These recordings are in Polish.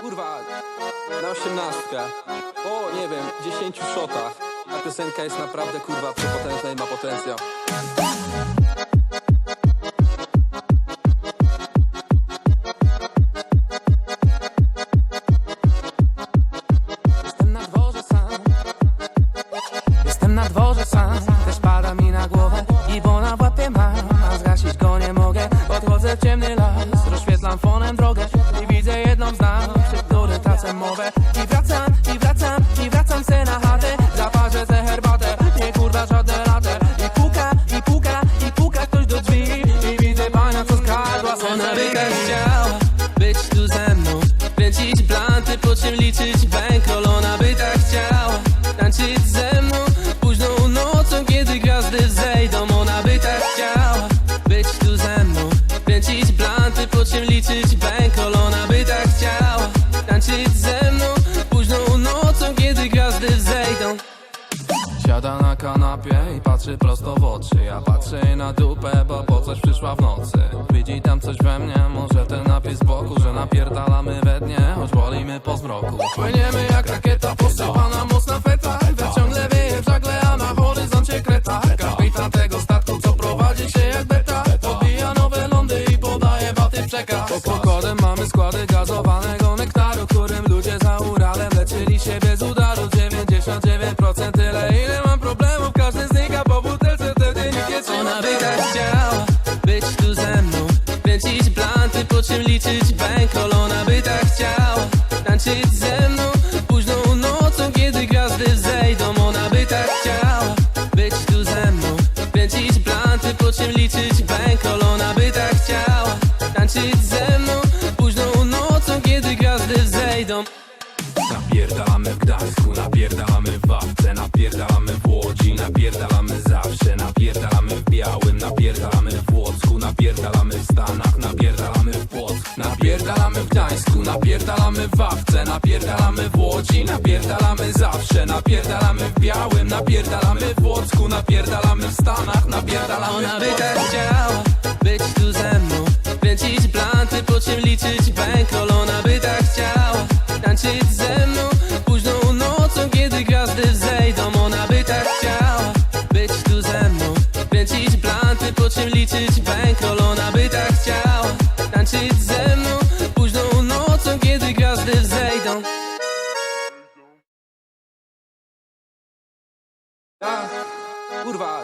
kurwa, na osiemnastkę, po, nie wiem, dziesięciu shotach. Ta piosenka jest naprawdę, kurwa, przepotężna i ma potencjał. Ona by tak chciała Być tu ze mną Kręcić planty, po czym liczyć bankroll. Ona by tak chciała Tańczyć ze mną Późną nocą, kiedy gwiazdy zejdą. Ona by tak chciała Być tu ze mną Kręcić planty, po czym liczyć kanapie i patrzy prosto w oczy. Ja patrzę jej na dupę, bo po coś przyszła w nocy. Widzi tam coś we mnie, może ten napis z boku Że napierdalamy we dnie, choć wolimy po zmroku. Płyniemy jak rakieta, posypana mocna feta. Wiatr ciągle wieje w żagle, a na horyzoncie kreta. Kapitan tego statku, co prowadzi się jak beta. Podbija nowe lądy i podaje waty przekaz. Pod pokładem mamy składy czym liczyć? Bankroll Ona by tak chciała tańczyć ze mną Późną nocą, kiedy gwiazdy zejdą Ona by tak chciała być tu ze mną. Kręcić planty, po czym liczyć? Bankroll Ona by tak chciała tańczyć ze mną Napierdalamy w Gdańsku, napierdalamy w Wawce Napierdalamy w Łodzi, napierdalamy zawsze Napierdalamy w Białym, napierdalamy w Łocku Napierdalamy w Stanach, napierdalamy Ona by tak chciała być tu ze mną Kręcić planty, po czym liczyć bankroll. Ona by tak chciała tańczyć ze mną Późną nocą, kiedy gwiazdy zejdą Ona by tak chciała być tu ze mną Kręcić planty, po czym liczyć bankroll. Ona by tak chciała tańczyć ze mną Późną nocą, kiedy gwiazdy zejdą Ja, kurwa,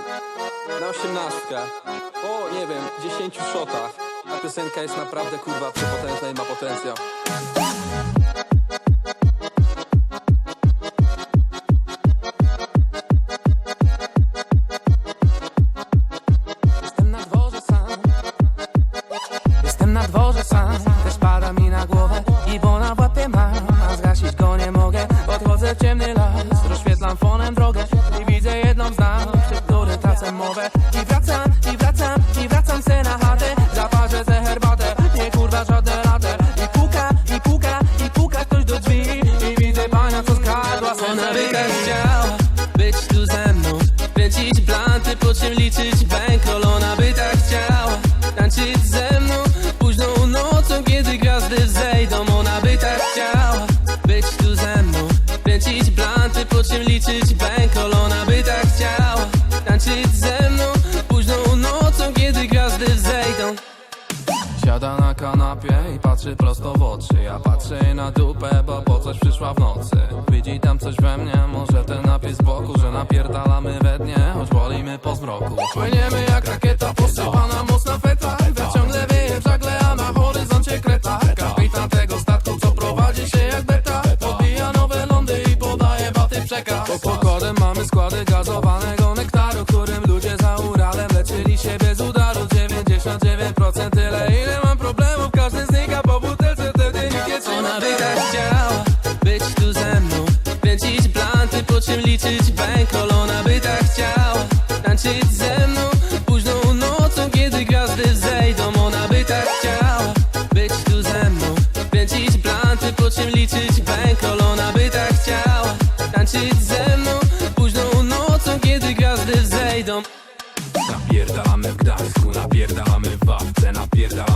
na osiemnastkę, po, nie wiem, dziesięciu shotach. Ta piosenka jest naprawdę, kurwa, przepotężna i ma potencjał. Widzę jedną z nas Przy której tracę mowę. I wracam, i wracam, i wracam se na chatę. Zaparzę se herbatę Nie kurwa żadne latę I puka, i puka, i puka ktoś do drzwi. I widzę pana co skradła Ona by tak chciała być tu ze mną. Kręcić planty, po czym liczyć bankroll Ona by tak chciała tańczyć ze mną. Późną nocą, kiedy gwiazdy zejdą Ona by tak chciała być tu ze mną. Kręcić planty, po czym liczyć kanapie i patrzy prosto w oczy. Ja patrzę jej na dupę, bo po coś przyszła w nocy. Widzi tam coś we mnie, może ten napis z boku Że napierdalamy we dnie, choć wolimy po zmroku. Płyniemy jak rakieta, posypana mocna feta czym liczyć bankroll Ona by tak chciała tańczyć ze mną. Późną nocą, kiedy gwiazdy zejdą Ona by tak chciała być tu ze mną. Kręcić planty, po czym liczyć bankroll Ona by tak chciała tańczyć ze mną. Późną nocą, kiedy gwiazdy zejdą. Napierdalamy w Gdańsku, napierdalamy w Wawce Napierdalamy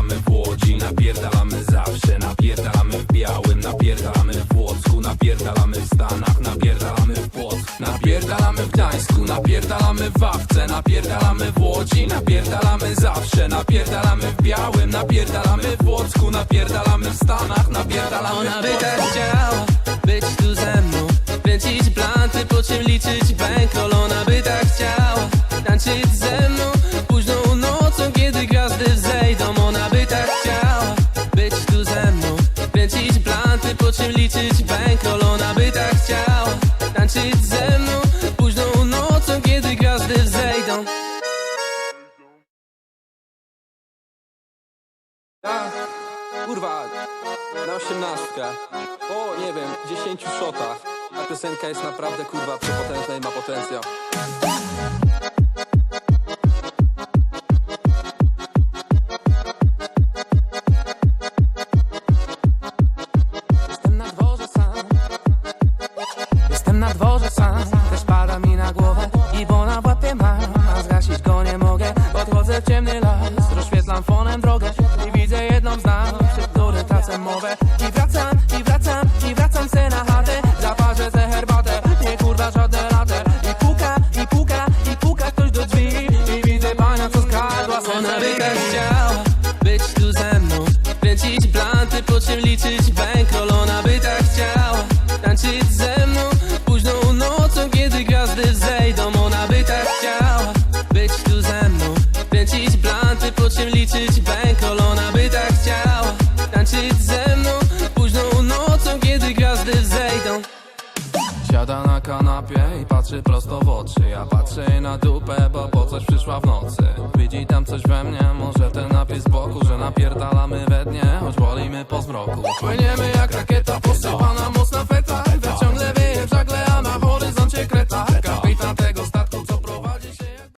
Gdańsku. Napierdalamy w Wawce, napierdalamy w Łodzi Napierdalamy zawsze, napierdalamy w Białym Napierdalamy w Łocku, napierdalamy w Stanach Napierdalamy Ona by tak chciała być tu ze mną Kręcić planty, po czym liczyć bankroll. Ona by tak chciała tańczyć ze mną Późną nocą, kiedy gwiazdy wzejdą. Ona by tak chciała być tu ze mną Kręcić planty, po czym liczyć bankroll. Ona by tak chciała tańczyć ze mną kurwa, na osiemnastkę, po, nie wiem, dziesięciu shotach. Ta piosenka jest naprawdę, kurwa, przepotężna i ma potencjał. Mowę I wracam, i wracam, i wracam se na chatę. Zaparzę se herbatę Nie kurwa żadne latę I puka, i puka, i puka ktoś do drzwi. I widzę pana co skradła Ona by tak chciała być tu ze mną. Kręcić planty, po czym liczyć bankroll. Ona by tak chciała tańczyć ze mną. Późną nocą, kiedy gwiazdy wzejdą Ona by tak chciała być tu ze mną. Kręcić planty, po czym liczyć bankroll kanapie i patrzy prosto w oczy. Ja patrzę jej na dupę, bo po coś przyszła w nocy. Widzi tam coś we mnie, może ten napis z boku Że napierdalamy we dnie, choć wolimy po zmroku. Płyniemy